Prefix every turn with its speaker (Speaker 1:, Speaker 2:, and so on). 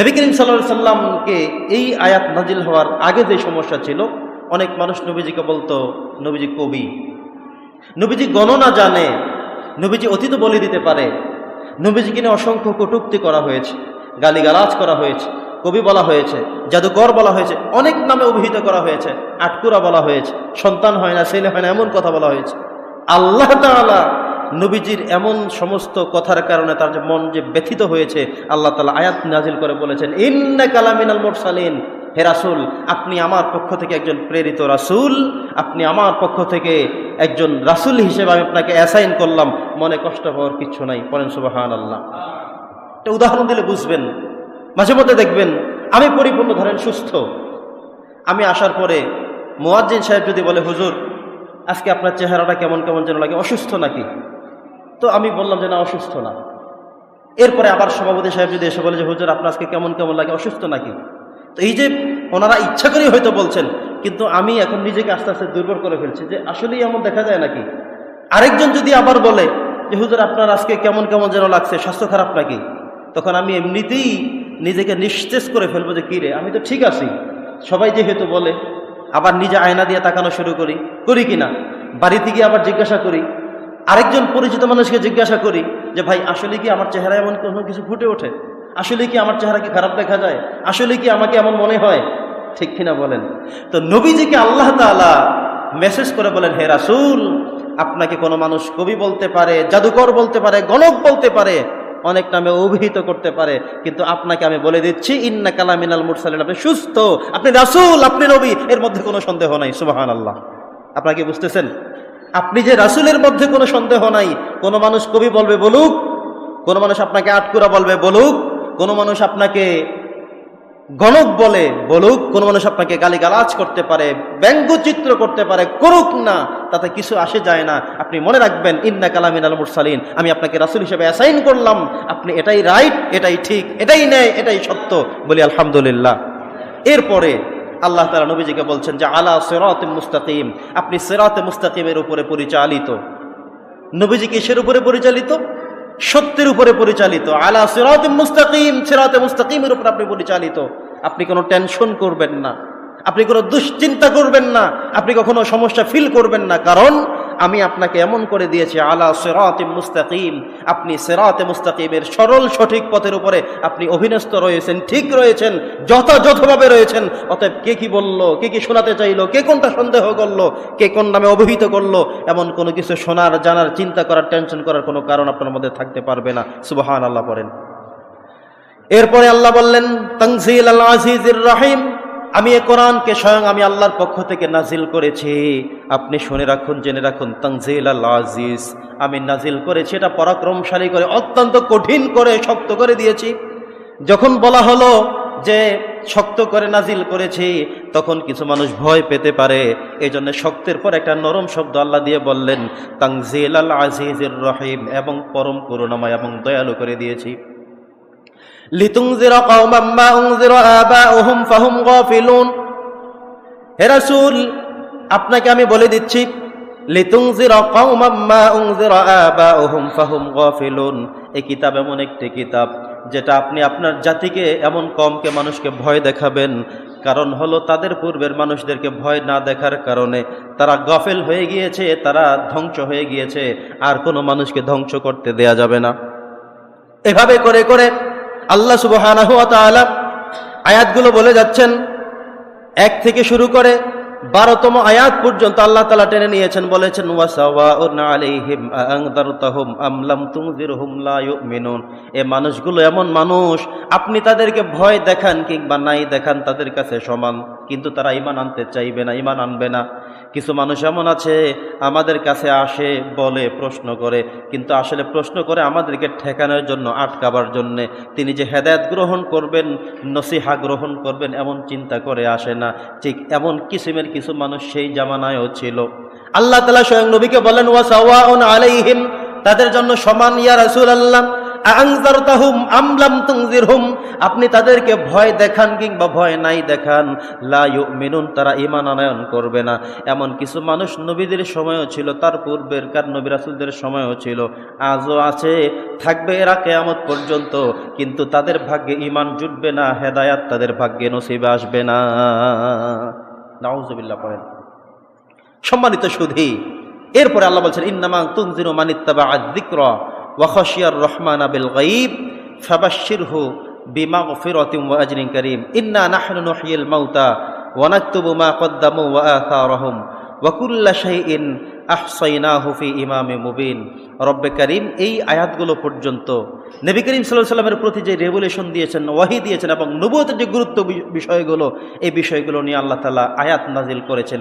Speaker 1: নবী করিম সাল্লাহ সাল্লামকে এই আয়াত নাজিল হওয়ার আগে যে সমস্যা ছিল, অনেক মানুষ নবীজিকে বলতো, নবীজি কবি, নবীজি গণনা জানে, নবীজি অতীত বলে দিতে পারে, নবীজিকে নিয়ে অসংখ্য কটুক্তি করা হয়েছে, গালিগালাজ করা হয়েছে, কবি বলা হয়েছে, জাদুকর বলা হয়েছে, অনেক নামে অভিহিত করা হয়েছে, আটকুরা বলা হয়েছে, সন্তান হয় না, ছেলে হয় না, এমন কথা বলা হয়েছে। আল্লাহ তাআলা নবীজির এমন সমস্ত কথার কারণে তার যে মন যে ব্যথিত হয়েছে, আল্লাহ তালা আয়াত নাজিল করে বলেছেন ইন্না কালামিনাল মোরসালিন হে রাসুল, আপনি আমার পক্ষ থেকে একজন প্রেরিত রাসুল, আপনি আমার পক্ষ থেকে একজন রাসুল হিসেবে আমি আপনাকে অ্যাসাইন করলাম, মনে কষ্ট হওয়ার কিচ্ছু নাই পরেন সুবাহান আল্লাহ একটা উদাহরণ দিলে বুঝবেন, মাঝে মধ্যে দেখবেন, আমি পরিপূর্ণ ধরেন সুস্থ, আমি আসার পরে মোয়াজ্জিন সাহেব যদি বলে, হুজুর, আজকে আপনার চেহারাটা কেমন কেমন যেন লাগে, অসুস্থ নাকি? তো আমি বললাম যে না, অসুস্থ না। এরপরে আবার সভাপতি সাহেব যদি এসে বলে যে, হুজুর, আপনার আজকে কেমন কেমন লাগে, অসুস্থ নাকি? তো এই যে ওনারা ইচ্ছা করেই হয়তো বলছেন, কিন্তু আমি এখন নিজেকে আস্তে আস্তে দুর্বল করে ফেলছি যে, আসলেই এমন দেখা যায় নাকি? আরেকজন যদি আবার বলে যে, হুজুর, আপনার আজকে কেমন কেমন যেন লাগছে, স্বাস্থ্য খারাপ নাকি? তখন আমি এমনিতেই নিজেকে নিস্তেজ করে ফেলব যে, কী রে, আমি তো ঠিক আছি। সবাই যেহেতু বলে, আবার নিজে আয়না দিয়ে তাকানো শুরু করি করি কি না বাড়িতে গিয়ে আবার জিজ্ঞাসা করি আরেকজন পরিচিত মানুষকে জিজ্ঞাসা করি যে, ভাই, আসলে কি আমার চেহারা এমন কোনো কিছু ফুটে ওঠে? আসলে কি আমার চেহারা কি খারাপ দেখা যায়? আসলে কি আমাকে এমন মনে হয়? ঠিক কিনা বলেন। তো নবীজিকে আল্লাহ তাআলা মেসেজ করে বলেন, হে রাসূল, আপনাকে কোনো মানুষ কবি বলতে পারে, জাদুকর বলতে পারে, গণক বলতে পারে, অনেক নামে অভিহিত করতে পারে, কিন্তু আপনাকে আমি বলে দিচ্ছি ইন্না কালামিনাল মুরসালিন। আপনি সুস্থ, আপনি রাসুল, আপনি নবী, এর মধ্যে কোনো সন্দেহ নাই, সুবহানাল্লাহ। আল্লাহ আপনাকে বুঝতেছেন? আপনি যে রাসূলের মধ্যে কোনো সন্দেহ নাই, কোনো মানুষ কবি বলবে বলুক, কোনো মানুষ আপনাকে আটকুরা বলবে বলুক, কোনো মানুষ আপনাকে গণক বলে বলুক, কোনো মানুষ আপনাকে গালিগালাজ করতে পারে, ব্যঙ্গচিত্র করতে পারে, করুক না, তাতে কিছু আসে যায় না। আপনি মনে রাখবেন, ইন্না কালামিন আল মুরসালিন আমি আপনাকে রাসুল হিসেবে অ্যাসাইন করলাম, আপনি এটাই রাইট এটাই ঠিক, এটাই ন্যায়, এটাই সত্য, বলি আলহামদুলিল্লাহ। এরপরে আল্লাহ তালা নবীজিকে বলছেন যে, আলা সেরাত মুস্তাকিম। আপনি সেরাতে মুস্তাকিমের উপরে পরিচালিত। নবীজি কিসের উপরে পরিচালিত? সত্যের উপরে পরিচালিত। আলা সিরাত মুস্তাকিম। সেরাতে মুস্তাকিমের উপরে আপনি পরিচালিত। আপনি কোনো টেনশন করবেন না। আপনি কোনো দুশ্চিন্তা করবেন না। আপনি কখনো সমস্যা ফিল করবেন না। কারণ আমি আপনাকে এমন করে দিয়েছি, আলা সেরাতে মুস্তাকিম। আপনি সেরাতে মুস্তাকিমের সরল সঠিক পথের উপরে আপনি অভিনস্ত রয়েছেন, ঠিক রয়েছেন, যথাযথভাবে রয়েছেন। অতএব কে কি বলল, কে কি শোনাতে চাইলো, কে কোনটা সন্দেহ করল, কে কোন নামে অভিহিত করল, এমন কোনো কিছু শোনার, জানার, চিন্তা করার, টেনশন করার কোনো কারণ আপনার মধ্যে থাকতে পারবে না। সুবাহান আল্লাহ পড়েন। এরপরে আল্লাহ বললেন তংজিল আল আজিজুর রাহিম। আমি এ কোরআনকে স্বয়ং আমি আল্লাহর পক্ষ থেকে নাজিল করেছি। আপনি শুনে রাখুন, জেনে রাখুন তংজিল আল আজিজ। আমি নাজিল করেছি, এটা পরাক্রমশালী করে, অত্যন্ত কঠিন করে, শক্ত করে দিয়েছি। যখন বলা হলো যে শক্ত করে নাজিল করেছি, তখন কিছু মানুষ ভয় পেতে পারে। এই জন্য শক্তের পর একটা নরম শব্দ আল্লাহ দিয়ে বললেন তাংজিল আল আজিজুর রহিম, এবং পরম করুণাময় এবং দয়ালু করে দিয়েছি। লিতুংজিরা কওমান মা উনজিরা আবাউহুম ফাহুম গাফিলুন। হে রাসূল, আপনাকে আমি বলে দিচ্ছি লিতুংজিরা কওমান মা উনজিরা আবাউহুম ফাহুম গাফিলুন। এই কিতাব এমন একটি কিতাব যেটা আপনি আপনার জাতিকে এমন কমকে মানুষকে ভয় দেখাবেন। কারণ হলো তাদের পূর্বের মানুষদেরকে ভয় না দেখার কারণে তারা গফেল হয়ে গিয়েছে, তারা ধ্বংস হয়ে গিয়েছে, আর কোনো মানুষকে ধ্বংস করতে দেয়া যাবে না। এভাবে করে করে আল্লাহ ওয়া আয়াতগুলো বলে যাচ্ছেন, এক থেকে শুরু করে বারোতম আয়াত পর্যন্ত আল্লাহ তালা টেনে নিয়েছেন, বলেছেন এ মানুষগুলো এমন মানুষ, আপনি তাদেরকে ভয় দেখান কিংবা নাই দেখান তাদের কাছে সমান, কিন্তু তারা ইমান আনতে চাইবে না ইমান আনবে না। কিছু মানুষ এমন আছে, আমাদের কাছে আসে, বলে, প্রশ্ন করে। কিন্তু আসলে প্রশ্ন করে আমাদেরকে ঠেকানোর জন্য, আটকাবার জন্যে। তিনি যে হেদায়ত গ্রহণ করবেন, নসিহা গ্রহণ করবেন, এমন চিন্তা করে আসে না। ঠিক এমন কিসিমের কিছু মানুষ সেই জামানায়ও ছিল। আল্লাহ তালা স্বয়ং নবীকে বলেন ওয়াসাওয়াউন আলাইহিম। তাদের জন্য সমান, ইয়া রাসূল আল্লাহ আপনি তাদেরকে ভয় দেখান কিংবা ভয় নাই দেখান। লা ইউমিনুন, তারা ঈমান আনয়ন করবে না। এমন কিছু মানুষ নবীদের সময়ও ছিল, তার পূর্বের কার নবী রাসূলদের সময়ও ছিল। আজও আছে, থাকবে এরা কেয়ামত পর্যন্ত, কিন্তু তাদের ভাগ্যে ঈমান জুটবে না, হেদায়াত তাদের ভাগ্যে নসিবে আসবে না। নাউজুবিল্লাহ, পড়েন। সম্মানিত সুধী, এরপরে আল্লাহ বলছেন, ইন্নামা তুনজিরু মানিত্তাবা আয-যিকরা ওয়া খাশিয়ার রহমান বিল গায়ব, ফাবাশশিরহু বিমাগফিরাতিন ওয়া আজরিন কারীম। ইন্না নাহনু নুহয়িল মাউতা ওয়া নাকতুবু মা কদ্দামু ওয়া আথারহুম ওয়া কুল্লা শাইইন আহসাইনাহু ফি ইমামে মুবিন। রব্বে করিম, এই আয়াতগুলো পর্যন্ত নবী করিম সাল্লাহ সাল্লামের প্রতি যে রেভুলেশন দিয়েছেন, ওয়াহি দিয়েছেন এবং নবুয়তের যে গুরুত্ব বিষয়গুলো, এই বিষয়গুলো নিয়ে আল্লাহ তালা আয়াত নাজিল করেছেন।